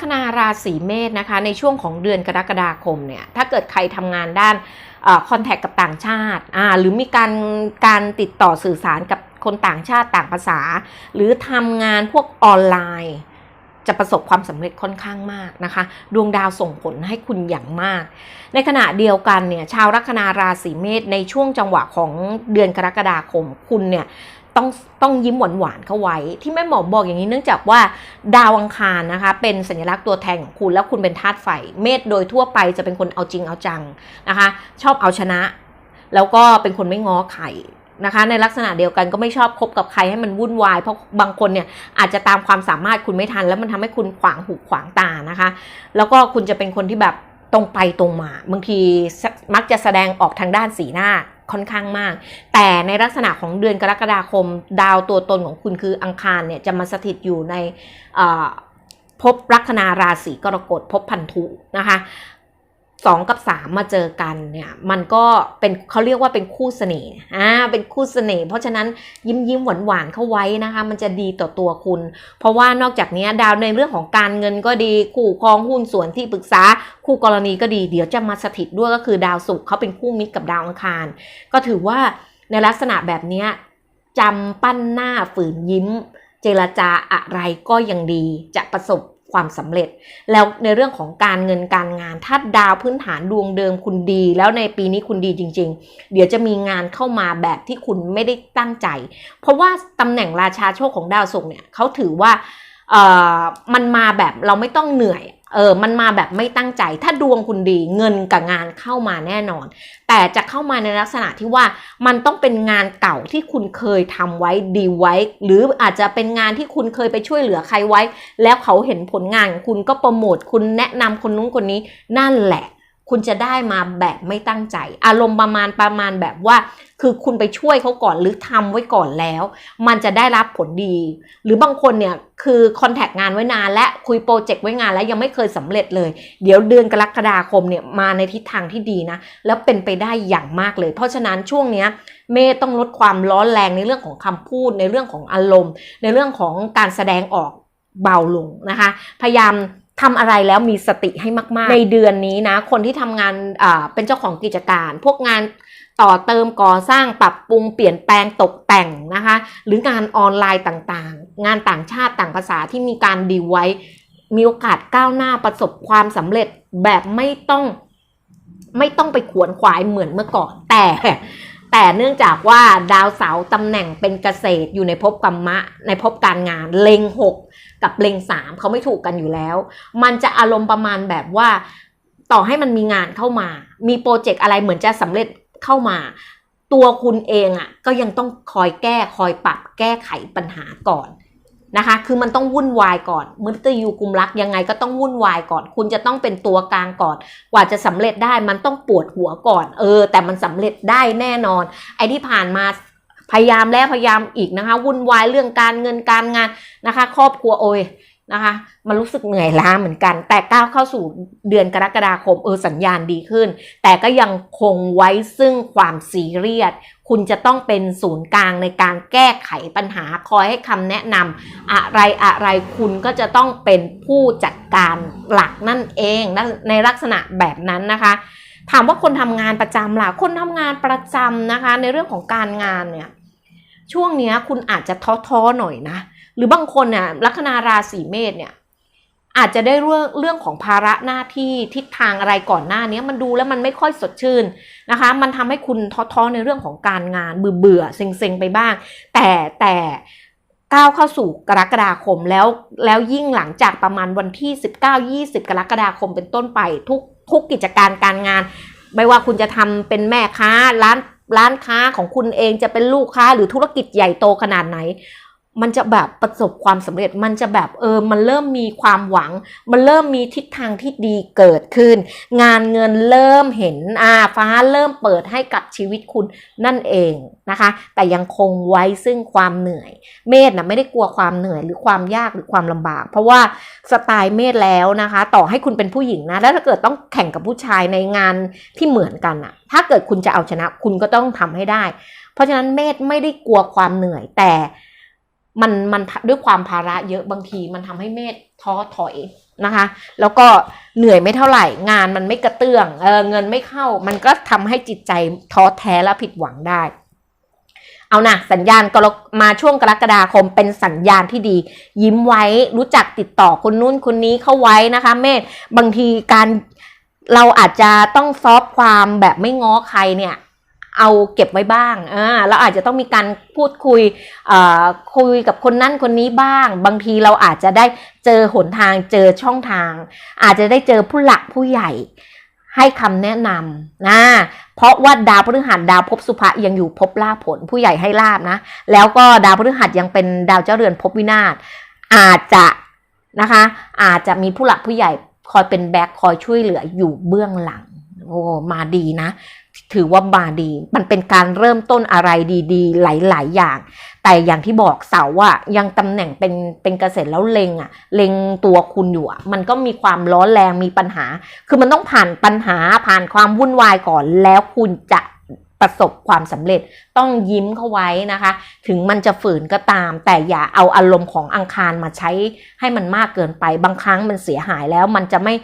คนาราศีเมษนะคะ ในช่วงของเดือนกรกฎาคมเนี่ย ถ้าเกิดใครทำงานด้านคอนแทคกับต่างชาติหรือมีการการติดต่อสื่อสารกับคนต่างชาติต่างภาษา หรือทำงานพวกออนไลน์จะประสบความสำเร็จค่อนข้างมากนะคะ ดวงดาวส่งผลให้คุณอย่างมาก ในขณะเดียวกันเนี่ยชาวลัคนาราศีเมษในช่วงจังหวะของเดือนกรกฎาคมคุณเนี่ย ต้องต้องยิ้มหวานหวานๆเข้าไว้ ที่แม่หมอบอกอย่างนี้เนื่องจากว่าดาวอังคารนะคะ เป็นสัญลักษณ์ตัวแทนของคุณแล้วคุณเป็นธาตุไฟ เมษโดยทั่วไปจะเป็นคนเอาจริงเอาจังนะคะ ชอบเอาชนะ แล้วก็เป็นคนไม่ง้อใครนะคะ ในลักษณะเดียวกันก็ไม่ชอบคบกับใครให้มันวุ่นวาย เพราะบางคนเนี่ยอาจจะตามความสามารถคุณไม่ทัน แล้วมันทำให้คุณขวางหูขวางตานะคะ แล้วก็คุณจะเป็นคนที่แบบตรงไปตรงมาบางทีมักจะแสดงออกทางด้านสีหน้า ค่อนข้างมาก แต่ในลักษณะของเดือนกรกฎาคม ดาวตัวตนของคุณคืออังคารเนี่ยจะมาสถิตอยู่ในภพลัคนาราศีกรกฎภพพันธุนะคะ สองกับสามมาเจอกันเนี่ยมันก็เป็นเขาเรียกว่าเป็นคู่เสน่ห์อ่าเป็นคู่เสน่ห์เพราะฉะนั้นยิ้มยิ้มหวานหวานเข้าไว้นะคะ มันจะดีต่อตัวคุณ เพราะว่านอกจากนี้ดาวในเรื่องของการเงินก็ดีคู่ครองหุ้นส่วนที่ปรึกษา คู่กรณีก็ดีเดี๋ยวจะมาสถิตด้วยก็คือดาวศุกร์เขาเป็นคู่มิตรกับดาวอังคาร ก็ถือว่าในลักษณะแบบนี้จำปั้นหน้าฝืนยิ้ม เจรจาอะไรก็ยังดีจะประสบ ความสำเร็จ แล้วในเรื่องของการเงินการงาน ถ้าดาวพื้นฐานดวงเดิมคุณดี แล้วในปีนี้คุณดีจริง ๆ เดี๋ยวจะมีงานเข้ามาแบบที่คุณไม่ได้ตั้งใจ เพราะว่าตำแหน่งราชาโชคของดาวศุกร์เนี่ยเขาถือว่าเออมันมาแบบเราไม่ต้องเหนื่อย เออมันมาแบบไม่ตั้งใจ ถ้าดวงคุณดีเงินกับงานเข้ามาแน่นอน แต่จะเข้ามาในลักษณะที่ว่ามันต้องเป็นงานเก่าที่คุณเคยทำไว้ดีไว้ หรืออาจจะเป็นงานที่คุณเคยไปช่วยเหลือใครไว้ แล้วเขาเห็นผลงานคุณก็โปรโมทคุณแนะนำคนนู้นคนนี้นั่นแหละ คุณจะได้มาแบบไม่ตั้งใจ อารมณ์ประมาณประมาณแบบว่า คือคุณไปช่วยเขาก่อนหรือทำไว้ก่อนแล้ว มันจะได้รับผลดี หรือบางคนเนี่ยคือคอนแทคงานไว้นานและคุยโปรเจกต์ไว้งานแล้วยังไม่เคยสำเร็จเลย เดี๋ยวเดือนกรกฎาคมเนี่ยมาในทิศทางที่ดีนะ แล้วเป็นไปได้อย่างมากเลย เพราะฉะนั้นช่วงเนี้ยเมย์ต้องลดความร้อนแรงในเรื่องของคำพูดในเรื่องของอารมณ์ ในเรื่องของการแสดงออกเบาลงนะคะ พยายาม ทำอะไรแล้วมีสติให้มาก ๆ ในเดือนนี้นะ คนที่ทำงานเป็นเจ้าของกิจการ พวกงานต่อเติมก่อสร้างปรับปรุงเปลี่ยนแปลงตกแต่งนะคะ หรืองานออนไลน์ต่างๆ งานต่างชาติต่างภาษาที่มีการดีไว้ มีโอกาสก้าวหน้าประสบความสำเร็จแบบไม่ต้องไม่ต้องไปขวนขวายเหมือนเมื่อก่อนแต่แต่เนื่องจากว่าดาวเสาร์ตำแหน่งเป็นเกษตรอยู่ในภพกรรมะ ในภพการงาน เล็งหก กับเลงสามเขาไม่ถูกกันอยู่แล้ว มันจะอารมณ์ประมาณแบบว่า ต่อให้มันมีงานเข้ามา มีโปรเจกต์อะไรเหมือนจะสำเร็จเข้ามา ตัวคุณเองอะ่ะก็ยังต้องคอยแก้คอยปรับแก้ไขปัญหาก่อนนะคะ คือมันต้องวุ่นวายก่อนมือตยูกุมรักยังไงก็ต้องวุ่นวายก่อน คุณจะต้องเป็นตัวกลางก่อน กว่าจะสำเร็จได้มันต้องปวดหัวก่อน เออ แต่มันสำเร็จได้แน่นอน ไอ้ที่ผ่านมา พยายามแล้วพยายามอีกนะคะ วุ่นวายเรื่องการเงินการงานนะคะ ครอบครัวโอยนะคะมันรู้สึกเหนื่อยล้าเหมือนกัน แต่ก้าวเข้าสู่เดือนกรกฎาคมเออสัญญาณดีขึ้น แต่ก็ยังคงไว้ซึ่งความซีเรียส คุณจะต้องเป็นศูนย์กลางในการแก้ไขปัญหาคอยให้คำแนะนำอะไรอะไรคุณก็จะต้องเป็นผู้จัดการหลักนั่นเองในลักษณะแบบนั้นนะคะ ถามว่าคนทำงานประจำล่ะคนทำงานประจำนะคะ ในเรื่องของการงานเนี่ย ช่วงนี้คุณอาจจะท้อๆหน่อยนะ หรือบางคนเนี่ยลัคนาราศีเมษเนี่ยอาจจะได้เรื่องเรื่องของภาระหน้าที่ทิศทางอะไรก่อนหน้านี้มันดูแล้วมันไม่ค่อยสดชื่นนะคะ มันทำให้คุณท้อๆในเรื่องของการงานเบื่อเบื่อเซ็งๆไปบ้าง แต่แต่ก้าวเข้าสู่กรกฎาคมแล้วแล้วยิ่งหลังจากประมาณวันที่ 19-20 กรกฎาคมเป็นต้นไปทุกทุกกิจการการงาน ไม่ว่าคุณจะทำเป็นแม่ค้าร้าน ร้านค้าของคุณเองจะเป็นลูกค้าหรือธุรกิจใหญ่โตขนาดไหน มันจะแบบประสบความสำเร็จ มันจะแบบเออ มันเริ่มมีความหวัง มันเริ่มมีทิศทางที่ดีเกิดขึ้น งานเงินเริ่มเห็นอาฟ้าเริ่มเปิดให้กับชีวิตคุณนั่นเองนะคะ แต่ยังคงไว้ซึ่งความเหนื่อย เมษนะไม่ได้กลัวความเหนื่อยหรือความยากหรือความลำบาก เพราะว่าสไตล์เมษแล้วนะคะ ต่อให้คุณเป็นผู้หญิงนะ แล้วถ้าเกิดต้องแข่งกับผู้ชายในงานที่เหมือนกันอะถ้าเกิดคุณจะเอาชนะ คุณก็ต้องทำให้ได้ เพราะฉะนั้นเมษไม่ได้กลัวความเหนื่อยแต่ มันมันด้วยความภาระเยอะบางทีมันทำให้เมธท้อถอยนะคะ แล้วก็เหนื่อยไม่เท่าไหร่ งานมันไม่กระเตื้องเออเงินไม่เข้า มันก็ทำให้จิตใจท้อแท้และผิดหวังได้ เอานะสัญญาณกรมาช่วงกรกฎาคมเป็นสัญญาณที่ดี ยิ้มไว้รู้จักติดต่อคนนู้นคนนี้เข้าไว้นะคะ เมธบางทีการเราอาจจะต้องซอฟความแบบไม่ง้อใครเนี่ย เอาเก็บไว้บ้างอ่าเราอาจจะต้องมีการพูดคุยคุยกับคนนั้นคนนี้บ้าง บางทีเราอาจจะได้เจอหนทางเจอช่องทาง อาจจะได้เจอผู้หลักผู้ใหญ่ให้คำแนะนำนะ เพราะว่าดาวพฤหัสดาวภพสุภะยังอยู่ภพลาภผลผู้ใหญ่ให้ลาบนะ แล้วก็ดาวพฤหัสยังเป็นดาวเจ้าเรือนภพวินาศอาจจะนะคะ อาจจะมีผู้หลักผู้ใหญ่คอยเป็นแบ็คคอยช่วยเหลืออยู่เบื้องหลังโอ้มาดีนะ ถือว่ามาดี มันเป็นการเริ่มต้นอะไรดีๆ หลาย ๆ อย่าง แต่อย่างที่บอกเสาอะยังตำแหน่งเป็นเป็นเกษตรแล้วเลงอะเลงตัวคุณอยู่อะมันก็มีความร้อนแรงมีปัญหา คือมันต้องผ่านปัญหาผ่านความวุ่นวายก่อนแล้วคุณจะประสบความสำเร็จต้องยิ้มเข้าไว้นะคะ ถึงมันจะฝืนก็ตาม แต่อย่าเอาอารมณ์ของอังคารมาใช้ให้มันมากเกินไปบางครั้งมันเสียหายแล้วมันจะไม่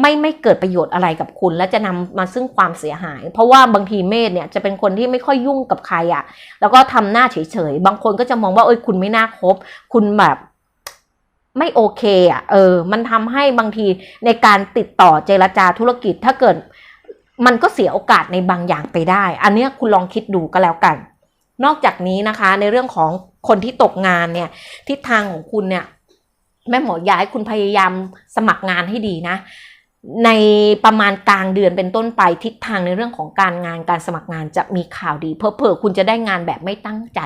ไม่ไม่เกิดประโยชน์อะไรกับคุณ และจะนำมาซึ่งความเสียหาย เพราะว่าบางทีเมธเนี่ยจะเป็นคนที่ไม่ค่อยยุ่งกับใครอะ่ะ แล้วก็ทำหน้าเฉยๆ บางคนก็จะมองว่าเอ้ยคุณไม่น่าคบ คุณแบบไม่โอเคอะ่ะ เออ มันทำให้บางทีในการติดต่อเจรจาธุรกิจถ้าเกิด มันก็เสียโอกาสในบางอย่างไปได้ อันเนี้ยคุณลองคิดดูก็แล้วกัน นอกจากนี้นะคะ ในเรื่องของคนที่ตกงานเนี่ยทิศทางของคุณเนี่ยแม่หมอย้ายคุณพยายามสมัครงานให้ดีนะ ในประมาณกลางเดือนเป็นต้นไปทิศทางในเรื่องของการงานการสมัครงานจะมีข่าวดี เพอเพอคุณจะได้งานแบบไม่ตั้งใจ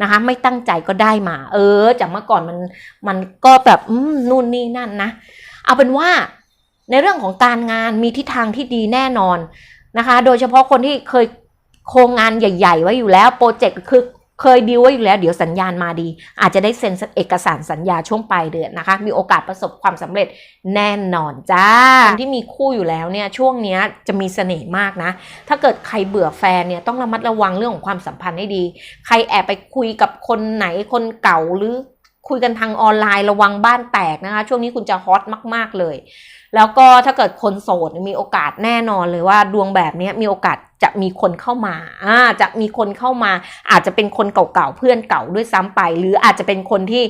นะคะ ไม่ตั้งใจก็ได้มา เออ จากเมื่อก่อนมันมันก็แบบนู่นนี่นั่นนะ เอาเป็นว่าในเรื่องของการงานมีทิศทางที่ดีแน่นอนนะคะ โดยเฉพาะคนที่เคยโครงงานใหญ่ ๆ ไว้อยู่แล้วโปรเจกต์คือ เคยดีลไว้อยู่แล้วเดี๋ยวสัญญาณมาดี อาจจะได้เซ็นเอกสารสัญญาช่วงปลายเดือนนะคะ มีโอกาสประสบความสำเร็จแน่นอนจ้าคนที่มีคู่อยู่แล้วเนี่ยช่วงนี้จะมีเสน่ห์มากนะ ถ้าเกิดใครเบื่อแฟนเนี่ยต้องระมัดระวังเรื่องของความสัมพันธ์ให้ดี ใครแอบไปคุยกับคนไหนคนเก่าหรือคุยกันทางออนไลน์ระวังบ้านแตกนะคะ ช่วงนี้คุณจะฮอตมาก ๆ เลย แล้วก็ถ้าเกิดคนโสดมีโอกาสแน่นอนเลยว่าดวงแบบนี้มีโอกาสจะมีคนเข้ามาอ่าจะมีคนเข้ามา อาจจะเป็นคนเก่าๆเพื่อนเก่าด้วยซ้ำไป หรืออาจจะเป็นคนที่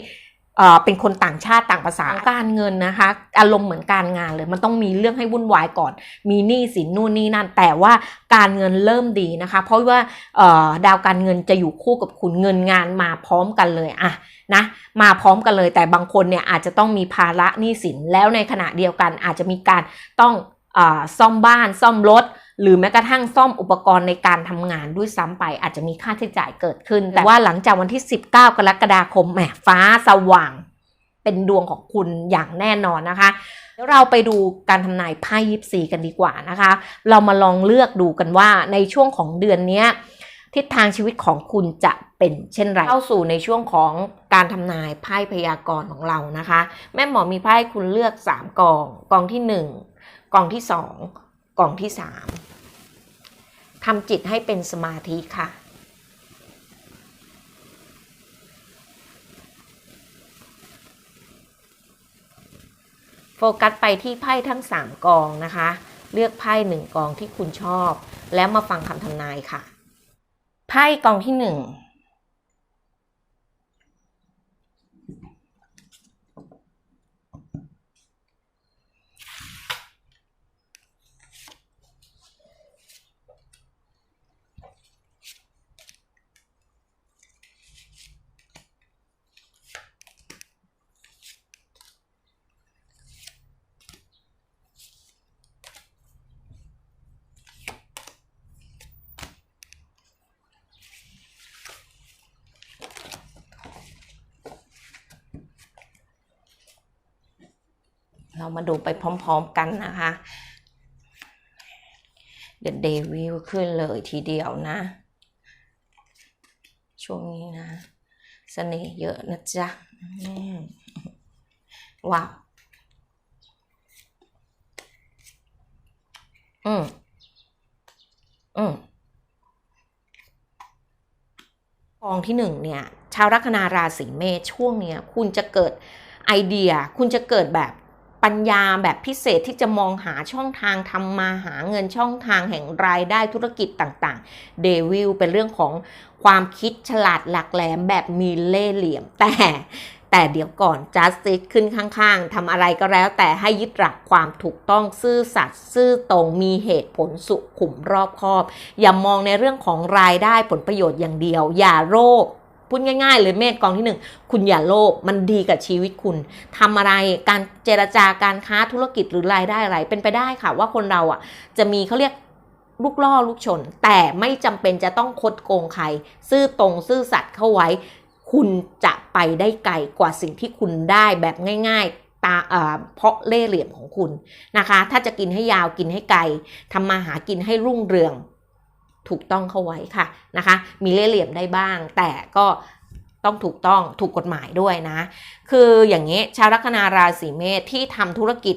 เอ่อเป็นคนต่างชาติต่างภาษาการเงินนะคะ อารมณ์เหมือนการงานเลย มันต้องมีเรื่องให้วุ่นวายก่อน มีหนี้สินนู่นนี่นั่น แต่ว่าการเงินเริ่มดีนะคะ เพราะว่าเอ่อดาวการเงินจะอยู่คู่กับคุณเงินงานมาพร้อมกันเลยอะนะมาพร้อมกันเลย แต่บางคนเนี่ยอาจจะต้องมีภาระหนี้สินแล้วในขณะเดียวกันอาจจะมีการต้องอาซ่อมบ้านซ่อมรถ หรือแม้กระทั่งซ่อมอุปกรณ์ในการทำงานด้วยซ้ำไป อาจจะมีค่าใช้จ่ายเกิดขึ้น แต่ว่าหลังจากวันที่ 19 กรกฎาคมแหมฟ้าสว่าง เป็นดวงของคุณอย่างแน่นอนนะคะเดี๋ยวเราไปดูการทำนายไพ่ยิปซีกันดีกว่านะคะ เรามาลองเลือกดูกันว่าในช่วงของเดือนเนี้ยทิศทางชีวิตของคุณจะเป็นเช่นไรเข้าสู่ในช่วงของการทำนายไพ่พยากรณ์ของเรานะคะ แม่หมอมีไพ่ให้คุณเลือก 3กองกองที่ 1กองที่ 2 กล่องที่สามทำจิตให้เป็นสมาธิค่ะ โฟกัสไปที่ไพ่ทั้ง 3 กองนะคะ เลือกไพ่หนึ่งกองที่คุณชอบ แล้วมาฟังคำทำนายค่ะ ไพ่กองที่ 1 เรามาดูไปพร้อมๆกันนะคะ เด e เดวิลขึ้นเลยทีเดียวนะ ช่วงนี้นะเสน่ห์เยอะนะจ๊ะว้าว อืมอืมกองที่หนึ่งเนี่ย ชาวลัคนาราศีเมษช่วงเนี้ย คุณจะเกิดไอเดีย คุณจะเกิดแบบ ปัญญาแบบพิเศษที่จะมองหาช่องทางทำมาหาเงินช่องทางแห่งรายได้ธุรกิจต่างๆ เดวิลเป็นเรื่องของความคิดฉลาดหลักแหลมแบบมีเล่เหลี่ยมแต่แต่เดี๋ยวก่อน justice ขึ้นข้างๆ ทำอะไรก็แล้วแต่ให้ยึดหลักความถูกต้องซื่อสัตย์ซื่อตรงมีเหตุผลสุขุมรอบคอบ อย่ามองในเรื่องของรายได้ผลประโยชน์อย่างเดียว อย่าโลภ พูดง่ายๆเลยเมษกองที่หนึ่งคุณอย่าโลภมันดีกับชีวิตคุณทำอะไรการเจรจาการค้าธุรกิจหรือรายได้อะไร เป็นไปได้ค่ะว่าคนเราอะ จะมีเขาเรียกลูกล่อลูกชน แต่ไม่จำเป็นจะต้องคดโกงใคร ซื่อตรงซื่อสัตย์เข้าไว้ คุณจะไปได้ไกลกว่าสิ่งที่คุณได้แบบง่าย ๆตาเพราะเล่เหลี่ยมของคุณนะคะ ถ้าจะกินให้ยาวกินให้ไกลทำมาหากินให้รุ่งเรือง ถูกต้องเข้าไว้ค่ะนะคะ มีเล่เหลี่ยมได้บ้าง แต่ก็ต้องถูกต้องถูกกฎหมายด้วยนะ คืออย่างนี้ชาวลัคนาราศีเมษที่ทำธุรกิจ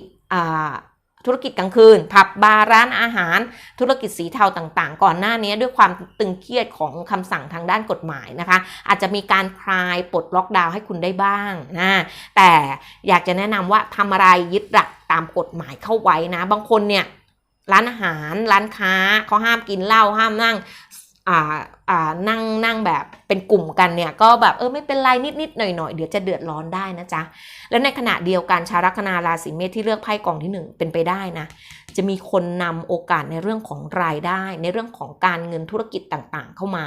ธุรกิจกลางคืน ผับบาร์ร้านอาหาร ธุรกิจสีเทาต่างๆ ก่อนหน้านี้ด้วยความตึงเครียดของคำสั่งทางด้านกฎหมายนะคะ อาจจะมีการคลายปลดล็อกดาวน์ให้คุณได้บ้างนะแต่อยากจะแนะนำว่าทำอะไรยึดหลักตามกฎหมายเข้าไว้นะ บางคนเนี่ย ร้านอาหาร ร้านค้าเขาห้ามกินเหล้าห้ามนั่งอ่าอ่านั่งนั่งแบบเป็นกลุ่มกันเนี่ยก็แบบเออไม่เป็นไรนิดนิดๆหน่อยหน่อยๆเดี๋ยวจะเดือดร้อนได้นะจ๊ะ แล้วในขณะเดียวกันชาวลัคนาราศีเมษที่เลือกไพ่กล่องที่หนึ่งเป็นไปได้นะ จะมีคนนำโอกาสในเรื่องของรายได้ ในเรื่องของการเงินธุรกิจต่างๆ เข้ามา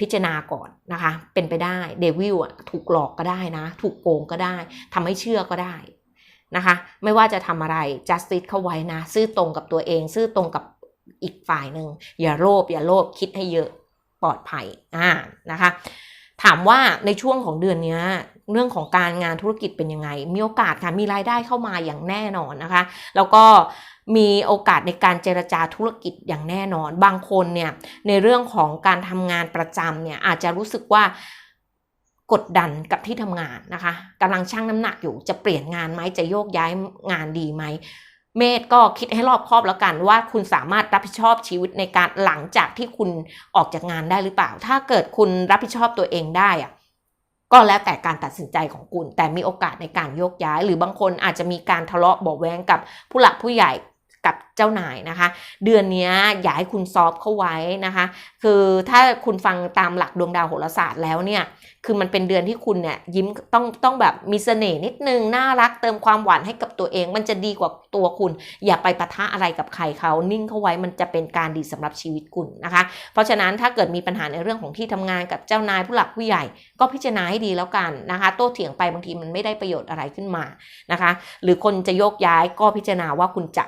พิจารณาก่อนนะคะ เป็นไปได้เดวิลอะถูกหลอกก็ได้นะ ถูกโกงก็ได้ทำให้เชื่อก็ได้ นะคะ ไม่ว่าจะทำอะไร justice เข้าไว้นะ ซื่อตรงกับตัวเอง ซื่อตรงกับอีกฝ่ายหนึ่ง อย่าโลภ อย่าโลภ คิดให้เยอะ ปลอดภัย อ่า นะคะ ถามว่าในช่วงของเดือนนี้เรื่องของการงานธุรกิจเป็นยังไง มีโอกาสค่ะ มีรายได้เข้ามาอย่างแน่นอนนะคะ แล้วก็มีโอกาสในการเจรจาธุรกิจอย่างแน่นอน บางคนเนี่ยในเรื่องของการทำงานประจำเนี่ยอาจจะรู้สึกว่า กดดันกับที่ทำงานนะคะกำลังชั่งน้ำหนักอยู่จะเปลี่ยนงานไหมจะโยกย้ายงานดีไหมเมธก็คิดให้รอบคอบแล้วกันว่าคุณสามารถรับผิดชอบชีวิตในการหลังจากที่คุณออกจากงานได้หรือเปล่า ถ้าเกิดคุณรับผิดชอบตัวเองได้อะก็แล้วแต่การตัดสินใจของคุณ แต่มีโอกาสในการโยกย้าย หรือบางคนอาจจะมีการทะเลาะเบาแว้งกับผู้หลักผู้ใหญ่ กับเจ้านายนะคะ เดือนนี้อยากให้คุณซอฟต์เข้าไว้นะคะ คือถ้าคุณฟังตามหลักดวงดาวโหราศาสตร์แล้วเนี่ยคือมันเป็นเดือนที่คุณเนี่ยยิ้มต้องต้องแบบมีเสน่ห์นิดนึงน่ารักเติมความหวานให้กับตัวเอง มันจะดีกว่าตัวคุณ อย่าไปปะทะอะไรกับใครเขานิ่งเข้าไว้มันจะเป็นการดีสำหรับชีวิตคุณนะคะ เพราะฉะนั้นถ้าเกิดมีปัญหาในเรื่องของที่ทำงานกับเจ้านายผู้หลักผู้ใหญ่ ก็พิจารณาให้ดีแล้วกันนะคะ โต้เถียงไปบางทีมันไม่ได้ประโยชน์อะไรขึ้นมานะคะ หรือคนจะโยกย้ายก็พิจารณาว่าคุณจะ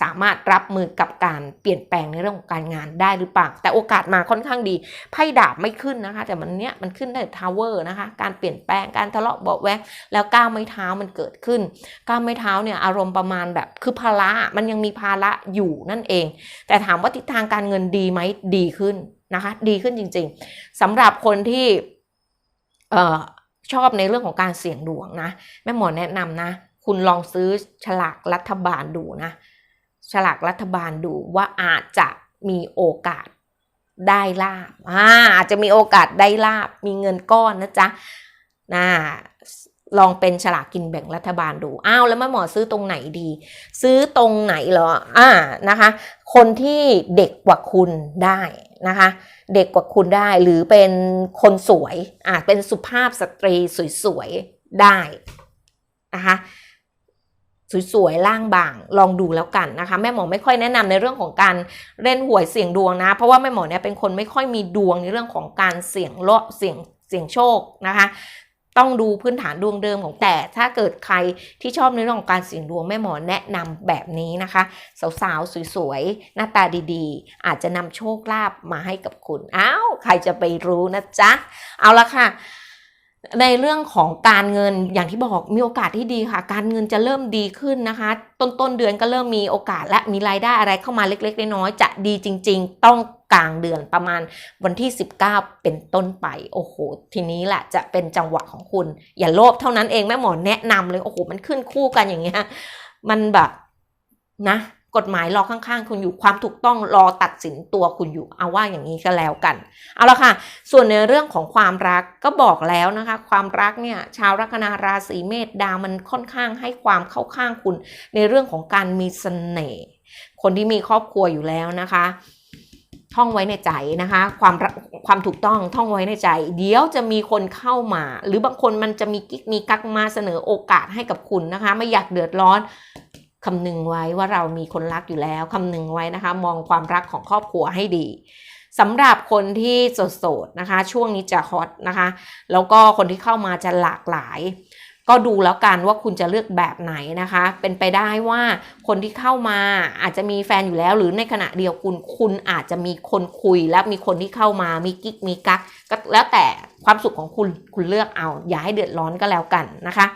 สามารถรับมือกับการเปลี่ยนแปลงในเรื่องของการงานได้หรือเปล่า แต่โอกาสมาค่อนข้างดี ไพ่ดาบไม่ขึ้นนะคะ แต่มันเนี้ยมันขึ้นได้ทาวเวอร์นะคะ การเปลี่ยนแปลง การทะเลาะเบาะแวงแล้วก้าวไม้เท้ามันเกิดขึ้น ก้าวไม้เท้าเนี่ยอารมณ์ประมาณแบบคือภาระ มันยังมีภาระอยู่นั่นเอง แต่ถามว่าทิศทางการเงินดีไหมดีขึ้นนะคะ ดีขึ้นจริง ๆสำหรับคนที่เอ่อชอบในเรื่องของการเสี่ยงดวงนะ แม่หมอแนะนำนะ คุณลองซื้อฉลากรัฐบาลดูนะ ฉลากรัฐบาลดูว่าอาจจะมีโอกาสได้ลาบอ่าอาจจะมีโอกาสได้ลาบ มีเงินก้อนนะจ๊ะนะลองเป็นฉลากกินแบ่งรัฐบาลดู อ้าวแล้วแม่หมอซื้อตรงไหนดี ซื้อตรงไหนเหรอ อ่า นะคะ คนที่เด็กกว่าคุณได้นะคะ เด็กกว่าคุณได้ หรือเป็นคนสวยอาจเป็นสุภาพสตรีสวยๆ ได้นะคะ สวยๆล่างบางลองดูแล้วกันนะคะ แม่หมอไม่ค่อยแนะนำในเรื่องของการเล่นหวยเสี่ยงดวงนะ เพราะว่าแม่หมอเนี่ยเป็นคนไม่ค่อยมีดวงในเรื่องของการเสี่ยงเลาะเสี่ยงเสี่ยงโชคนะคะต้องดูพื้นฐานดวงเดิมของแต่ถ้าเกิดใครที่ชอบในเรื่องของการเสี่ยงดวงแม่หมอแนะนำแบบนี้นะคะ สาวๆ สวยๆ หน้าตาดีๆ อาจจะนำโชคลาภมาให้กับคุณอ้าวใครจะไปรู้นะจ๊ะ เอาละค่ะ ในเรื่องของการเงินอย่างที่บอกมีโอกาสที่ดีค่ะ การเงินจะเริ่มดีขึ้นนะคะ ต้นต้นเดือนก็เริ่มมีโอกาสและมีรายได้อะไรเข้ามาเล็กๆน้อยๆจะดีจริง ๆ ต้องกลางเดือนประมาณวันที่ 19 เป็นต้นไป โอ้โห ทีนี้แหละจะเป็นจังหวะของคุณ อย่าโลภเท่านั้นเองแม่หมอแนะนำเลยโอ้โหมันขึ้นคู่กันอย่างเงี้ยมันแบบนะ กฎหมายรอข้างๆ คุณอยู่ความถูกต้องรอตัดสินตัวคุณอยู่เอาว่าอย่างนี้ก็แล้วกัน เอาละค่ะ ส่วนในเรื่องของความรักก็บอกแล้วนะคะ ความรักเนี่ยชาวลัคนาราศีเมษดาวมันค่อนข้างให้ความเข้าข้างคุณ ในเรื่องของการมีเสน่ห์คนที่มีครอบครัวอยู่แล้วนะคะท่องไว้ในใจนะคะ ความความถูกต้องท่องไว้ในใจ เดี๋ยวจะมีคนเข้ามา หรือบางคนมันจะมีกิ๊กมีกักมาเสนอโอกาสให้กับคุณนะคะ ไม่อยากเดือดร้อน คำนึงไว้ว่าเรามีคนรักอยู่แล้วคำนึงไว้นะคะ มองความรักของครอบครัวให้ดีสำหรับคนที่โสดๆนะคะ ช่วงนี้จะฮอตนะคะ แล้วก็คนที่เข้ามาจะหลากหลาย ก็ดูแล้วกันว่าคุณจะเลือกแบบไหนนะคะ เป็นไปได้ว่าคนที่เข้ามาอาจจะมีแฟนอยู่แล้ว หรือในขณะเดียวคุณคุณอาจจะมีคนคุย และมีคนที่เข้ามามีกิ๊กมีกักก็แล้วแต่ความสุขของคุณคุณเลือกเอา อย่าให้เดือดร้อนก็แล้วกันนะคะ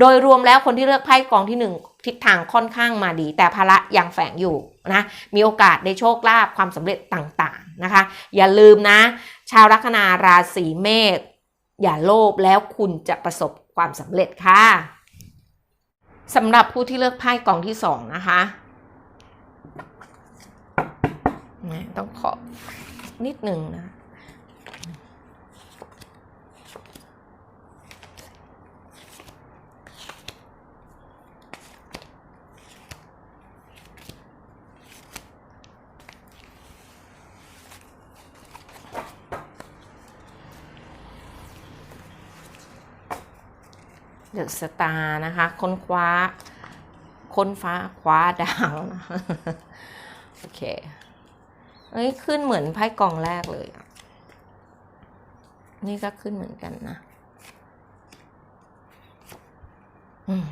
โดยรวมแล้วคนที่เลือกไพ่กองที่หนึ่งทิศทางค่อนข้างมาดี แต่ภาระยังแฝงอยู่นะมีโอกาสได้โชคลาภความสำเร็จต่างๆนะคะ อย่าลืมนะ ชาวลัคนาราศีเมษอย่าโลภแล้วคุณจะประสบความสำเร็จค่ะสำหรับผู้ที่เลือกไพ่กองที่สองนะคะต้องขอนิดหนึ่งนะ เดอะสตาร์นะคะ ค้นคว้า ค้นฟ้าคว้าดาวนะโอเค เอ้ย ขึ้นเหมือนไพ่กองแรกเลย นี่ก็ขึ้นเหมือนกันนะอืม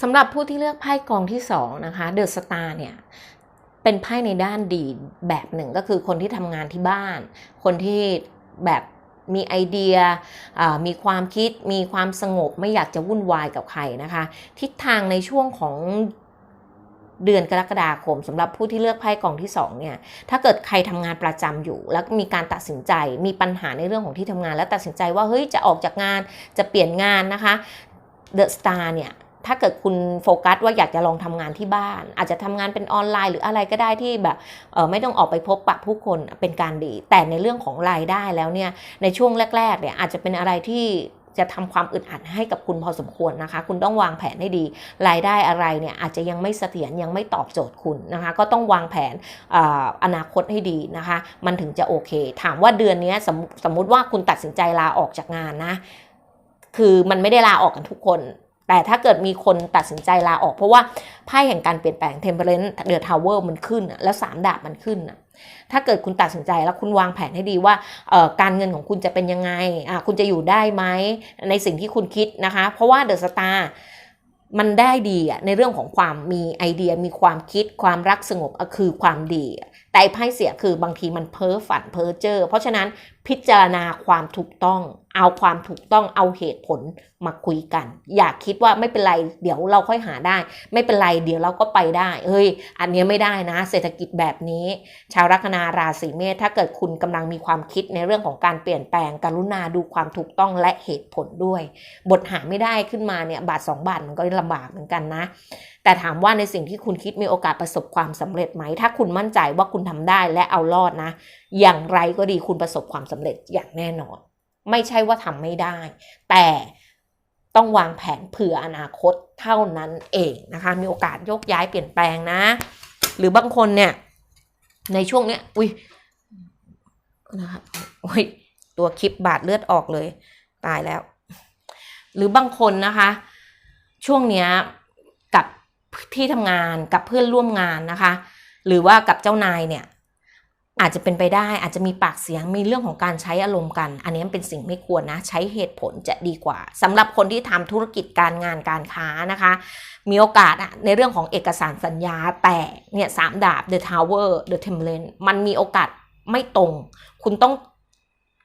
สำหรับผู้ที่เลือกไพ่กองที่สองนะคะเดอะสตาร์เนี่ย เป็นไพ่ในด้านดีแบบหนึ่งก็คือคนที่ทำงานที่บ้าน คนที่แบบมีไอเดีย มีความคิด มีความสงบ ไม่อยากจะวุ่นวายกับใครนะคะ ทิศทางในช่วงของเดือนกรกฎาคมสำหรับผู้ที่เลือกไพ่กองที่2เนี่ย ถ้าเกิดใครทำงานประจำอยู่ แล้วมีการตัดสินใจ มีปัญหาในเรื่องของที่ทำงาน แล้วตัดสินใจว่าเฮ้ยจะออกจากงาน จะเปลี่ยนงานนะคะ เดอะสตาร์เนี่ย ถ้าเกิดคุณโฟกัสว่าอยากจะลองทำงานที่บ้าน อาจจะทำงานเป็นออนไลน์หรืออะไรก็ได้ที่แบบไม่ต้องออกไปพบปะผู้คนเป็นการดี แต่ในเรื่องของรายได้แล้วเนี่ยในช่วงแรกๆเนี่ยอาจจะเป็นอะไรที่จะทำความอึดอัดให้กับคุณพอสมควรนะคะ คุณต้องวางแผนให้ดี รายได้อะไรเนี่ยอาจจะยังไม่เสถียรยังไม่ตอบโจทย์คุณนะคะ ก็ต้องวางแผนออนาคตให้ดีนะคะ มันถึงจะโอเค ถามว่าเดือนนี้สมสมมุติว่าคุณตัดสินใจลาออกจากงานนะ คือมันไม่ได้ลาออกกันทุกคน แต่ถ้าเกิดมีคนตัดสินใจลาออก เพราะว่าไพ่แห่งการเปลี่ยนแปลงเทมเพลนเดือดทาวเวอร์มันขึ้น แล้วสามดาบมันขึ้น ถ้าเกิดคุณตัดสินใจแล้วคุณวางแผนให้ดีว่าการเงินของคุณจะเป็นยังไง คุณจะอยู่ได้ไหมในสิ่งที่คุณคิดนะคะ เพราะว่าเดอะสตาร์มันได้ดีในเรื่องของความมีไอเดียมีความคิดความรักสงบคือความดี แต่ไพ่เสียคือบางทีมันเพ้อฝันเพ้อเจอเพราะฉะนั้น พิจารณาความถูกต้อง เอาความถูกต้องเอาเหตุผลมาคุยกัน อย่าคิดว่าไม่เป็นไรเดี๋ยวเราค่อยหาได้ ไม่เป็นไรเดี๋ยวเราก็ไปได้เฮ้ย อันนี้ไม่ได้นะ เศรษฐกิจแบบนี้ ชาวลัคนาราศีเมษถ้าเกิดคุณกำลังมีความคิดในเรื่องของการเปลี่ยนแปลงกรุณาดูความถูกต้องและเหตุผลด้วย บทหาไม่ได้ขึ้นมาเนี่ยบาท 2 บาทมันก็ลำบากเหมือนกันนะ แต่ถามว่าในสิ่งที่คุณคิดมีโอกาสประสบความสำเร็จไหม ถ้าคุณมั่นใจว่าคุณทำได้และเอารอดนะ อย่างไรก็ดีคุณประสบความสำเร็จอย่างแน่นอน ไม่ใช่ว่าทำไม่ได้ แต่ต้องวางแผนเผื่ออนาคตเท่านั้นเองนะคะ มีโอกาสโยกย้ายเปลี่ยนแปลงนะ หรือบางคนเนี่ย ในช่วงเนี้ยอุ้ยนะคะอุ้ยตัวคลิปบาดเลือดออกเลย ตายแล้ว หรือบางคนนะคะ ช่วงเนี้ยกับ ที่ทำงานกับเพื่อนร่วมงานนะคะ หรือว่ากับเจ้านายเนี่ยอาจจะเป็นไปได้อาจจะมีปากเสียงมีเรื่องของการใช้อารมณ์กัน อันนี้เป็นสิ่งไม่ควรนะ ใช้เหตุผลจะดีกว่าสำหรับคนที่ทำธุรกิจการงานการค้านะคะ มีโอกาสอะในเรื่องของเอกสารสัญญาแต่เนี่ยสามดาบ The Tower The Template มันมีโอกาสไม่ตรง คุณต้อง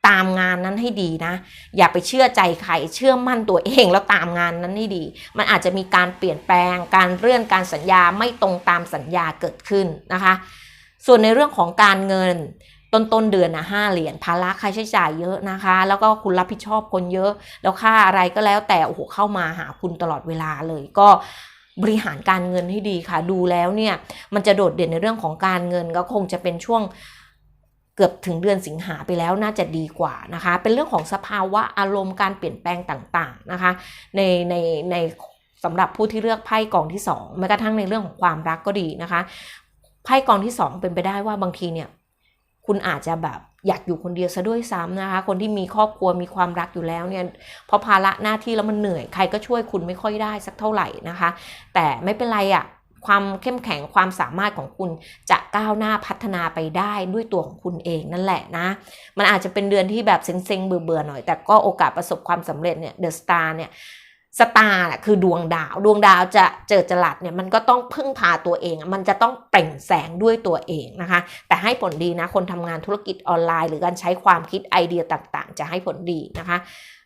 ตามงานนั้นให้ดีนะ อย่าไปเชื่อใจใครเชื่อมั่นตัวเองแล้วตามงานนั้นให้ดี มันอาจจะมีการเปลี่ยนแปลง การเลื่อนการสัญญาไม่ตรงตามสัญญาเกิดขึ้นนะคะ ส่วนในเรื่องของการเงินต้นต้นเดือนนะห้าเหรียญภาระค่าใช้จ่ายเยอะนะคะ แล้วก็คุณรับผิดชอบคนเยอะ แล้วค่าอะไรก็แล้วแต่โอ้โหเข้ามาหาคุณตลอดเวลาเลยก็บริหารการเงินให้ดีค่ะ ดูแล้วเนี่ยมันจะโดดเด่นในเรื่องของการเงินก็คงจะเป็นช่วง เกือบถึงเดือนสิงหาไปแล้วน่าจะดีกว่านะคะ เป็นเรื่องของสภาวะอารมณ์การเปลี่ยนแปลงต่างๆนะคะ ในในในสำหรับผู้ที่เลือกไพ่กองที่สองแม้กระทั่งในเรื่องของความรักก็ดีนะคะไพ่กองที่สองเป็นไปได้ว่าบางทีเนี่ยคุณอาจจะแบบอยากอยู่คนเดียวซะด้วยซ้ำนะคะ คนที่มีครอบครัวมีความรักอยู่แล้วเนี่ยพราะภาระหน้าที่แล้วมันเหนื่อยใครก็ช่วยคุณไม่ค่อยได้สักเท่าไหร่นะคะ แต่ไม่เป็นไรอะ่ะ ความเข้มแข็งความสามารถของคุณจะก้าวหน้าพัฒนาไปได้ด้วยตัวของคุณเองนั่นแหละนะ มันอาจจะเป็นเดือนที่แบบเซ็งๆเบื่อๆหน่อย แต่ก็โอกาสประสบความสำเร็จเนี่ยเดอะสตาร์เนี่ยสตาร์คือดวงดาว ดวงดาวจะเจอจลัดเนี่ยมันก็ต้องพึ่งพาตัวเอง มันจะต้องเปล่งแสงด้วยตัวเองนะคะ แต่ให้ผลดีนะ คนทำงานธุรกิจออนไลน์ หรือการใช้ความคิดไอเดียต่างๆ จะให้ผลดีนะคะ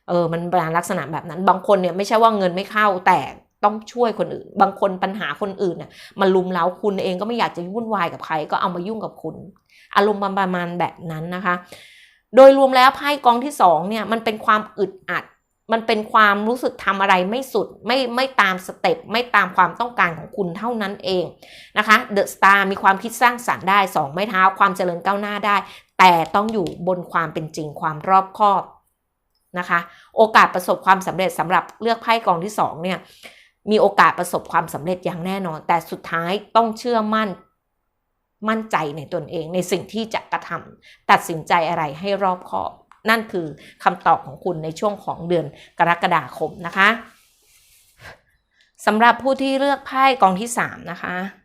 เออมันเป็นลักษณะแบบนั้นบางคนเนี่ยไม่ใช่ว่าเงินไม่เข้าแต่ ต้องช่วยคนอื่น บางคนปัญหาคนอื่นเนี่ยมันลุมเล้าคุณเองก็ไม่อยากจะวุ่นวายกับใคร ก็เอามายุ่งกับคุณ อารมณ์ประมาณแบบนั้นนะคะ โดยรวมแล้วไพ่กองที่สองเนี่ยมันเป็นความอึดอัด มันเป็นความรู้สึกทำอะไรไม่สุดไม่ไม่ตามสเต็ปไม่ตามความต้องการของคุณเท่านั้นเองนะคะเดอะสตาร์มีความคิดสร้างสรรค์ได้สองไม้เท้าความเจริญก้าวหน้าได้ แต่ต้องอยู่บนความเป็นจริงความรอบคอบนะคะ โอกาสประสบความสำเร็จสำหรับเลือกไพ่กองที่สองเนี่ย มีโอกาสประสบความสำเร็จอย่างแน่นอน แต่สุดท้ายต้องเชื่อมั่นมั่นใจในตนเองในสิ่งที่จะกระทำตัดสินใจอะไรให้รอบคอบ นั่นคือคำตอบของคุณในช่วงของเดือนกรกฎาคมนะคะสำหรับผู้ที่เลือกไพ่กองที่สามนะคะนะคะ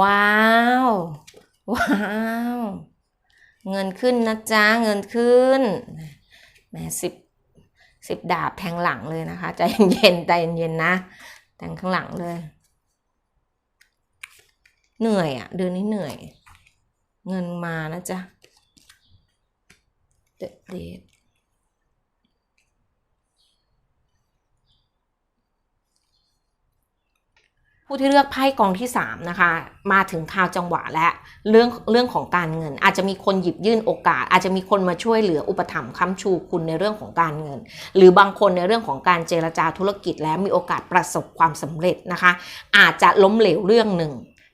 ว้าว ว้าว เงินขึ้นนะจ๊ะ เงินขึ้นแหมสิบสิบดาบแทงหลังเลยนะคะ ใจเย็นๆใจเย็นๆนะ แทงข้างหลังเลย เหนื่อยอะ่ะ เดือนนี้เหนื่อย เงินมานะจ๊ะเด็ดเด็ด ผู้ที่เลือกไพ่กองที่3นะคะมาถึงข่าวจังหวะและเรื่องเรื่องของการเงิน อาจจะมีคนหยิบยื่นโอกาส อาจจะมีคนมาช่วยเหลืออุปถัมภ์ค้ำชูคุณในเรื่องของการเงิน หรือบางคนในเรื่องของการเจรจาธุรกิจแล้วมีโอกาสประสบความสำเร็จนะคะ อาจจะล้มเหลวเรื่องหนึ่ง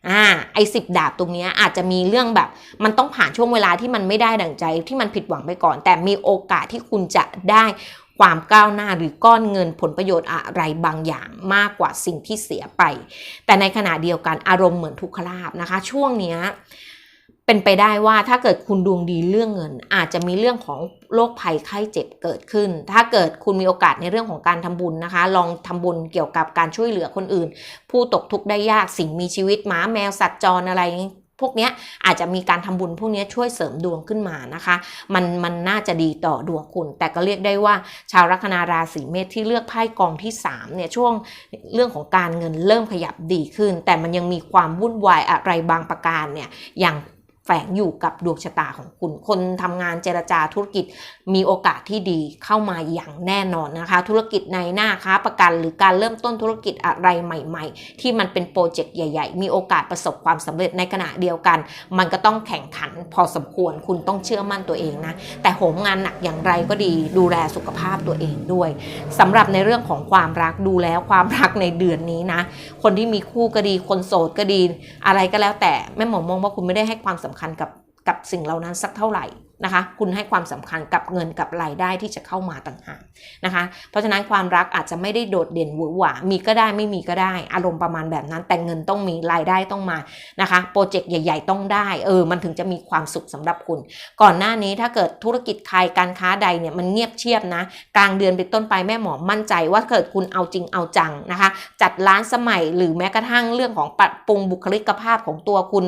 อ่าไอ้สิบดาบตรงนี้อาจจะมีเรื่องแบบ มันต้องผ่านช่วงเวลาที่มันไม่ได้ดั่งใจที่มันผิดหวังไปก่อน แต่มีโอกาสที่คุณจะได้ ความก้าวหน้าหรือก้อนเงินผลประโยชน์อะไรบางอย่างมากกว่าสิ่งที่เสียไป แต่ในขณะเดียวกันอารมณ์เหมือนทุกขลาบนะคะ ช่วงนี้เป็นไปได้ว่าถ้าเกิดคุณดวงดีเรื่องเงิน อาจจะมีเรื่องของโรคภัยไข้เจ็บเกิดขึ้น ถ้าเกิดคุณมีโอกาสในเรื่องของการทำบุญนะคะ ลองทำบุญเกี่ยวกับการช่วยเหลือคนอื่น ผู้ตกทุกข์ได้ยากสิ่งมีชีวิตหมาแมวสัตว์จรอะไร พวกนี้อาจจะมีการทำบุญพวกนี้ช่วยเสริมดวงขึ้นมานะคะ มันมันน่าจะดีต่อดวงคุณ แต่ก็เรียกได้ว่าชาวลัคนาราศีเมษที่เลือกไพ่กองที่3เนี่ยช่วงเรื่องของการเงินเริ่มขยับดีขึ้น แต่มันยังมีความวุ่นวายอะไรบางประการเนี่ยอย่าง แฝงอยู่กับดวงชะตาของคุณ คนทำงานเจรจาธุรกิจมีโอกาสที่ดีเข้ามาอย่างแน่นอนนะคะ ธุรกิจในหน้าค้าประกัน หรือการเริ่มต้นธุรกิจอะไรใหม่ ๆ ที่มันเป็นโปรเจกต์ใหญ่ ๆ มีโอกาสประสบความสำเร็จในขณะเดียวกัน มันก็ต้องแข่งขันพอสมควรคุณต้องเชื่อมั่นตัวเองนะ แต่โหมงานหนักอย่างไรก็ดีดูแลสุขภาพตัวเองด้วยสำหรับในเรื่องของความรักดูแล้วความรักในเดือนนี้นะ คนที่มีคู่ก็ดีคนโสดก็ดี อะไรก็แล้วแต่แม่หมอมองว่าคุณไม่ได้ให้ความสำคัญกับกับสิ่งเหล่านั้นสักเท่าไหร่นะคะ คุณให้ความสำคัญกับเงินกับรายได้ที่จะเข้ามาต่างหากนะคะ เพราะฉะนั้นความรักอาจจะไม่ได้โดดเด่นหวือหวา มีก็ได้ไม่มีก็ได้ อารมณ์ประมาณแบบนั้น แต่เงินต้องมีรายได้ต้องมานะคะ โปรเจกต์ใหญ่ ๆ ต้องได้ เออ มันถึงจะมีความสุขสำหรับคุณ ก่อนหน้านี้ถ้าเกิดธุรกิจใครการค้าใดเนี่ยมันเงียบเชียบนะ กลางเดือนเป็นต้นไปแม่หมอมั่นใจว่าเกิดคุณเอาจริงเอาจังนะคะ จัดร้านสมัยหรือแม้กระทั่งเรื่องของปรับปรุงบุคลิกภาพของตัวคุณ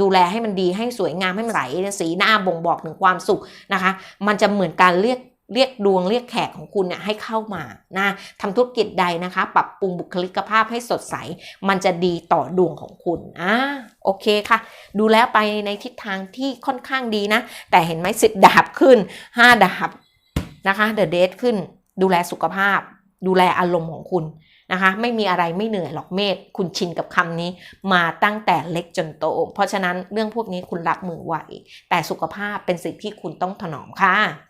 ดูแลให้มันดีให้สวยงามให้มันไหลสีหน้าบ่งบอกถึงความสุขนะคะ มันจะเหมือนการเรียกเรียกดวงเรียกแขกของคุณเนี่ยให้เข้ามานะทำธุรกิจใดนะคะ ปรับปรุงบุคลิกภาพให้สดใส มันจะดีต่อดวงของคุณอ่าโอเคค่ะ ดูแล้วไปในทิศทางที่ค่อนข้างดีนะ แต่เห็นไหมสิบดาบขึ้นห้าดาบนะคะเดอะเดทขึ้น ดูแลสุขภาพ ดูแลอารมณ์ของคุณ นะคะไม่มีอะไรไม่เหนื่อยหรอกเมธคุณชินกับคำนี้ มาตั้งแต่เล็กจนโต เพราะฉะนั้นเรื่องพวกนี้คุณรับมือไหวแต่สุขภาพเป็นสิ่งที่คุณต้องถนอมค่ะ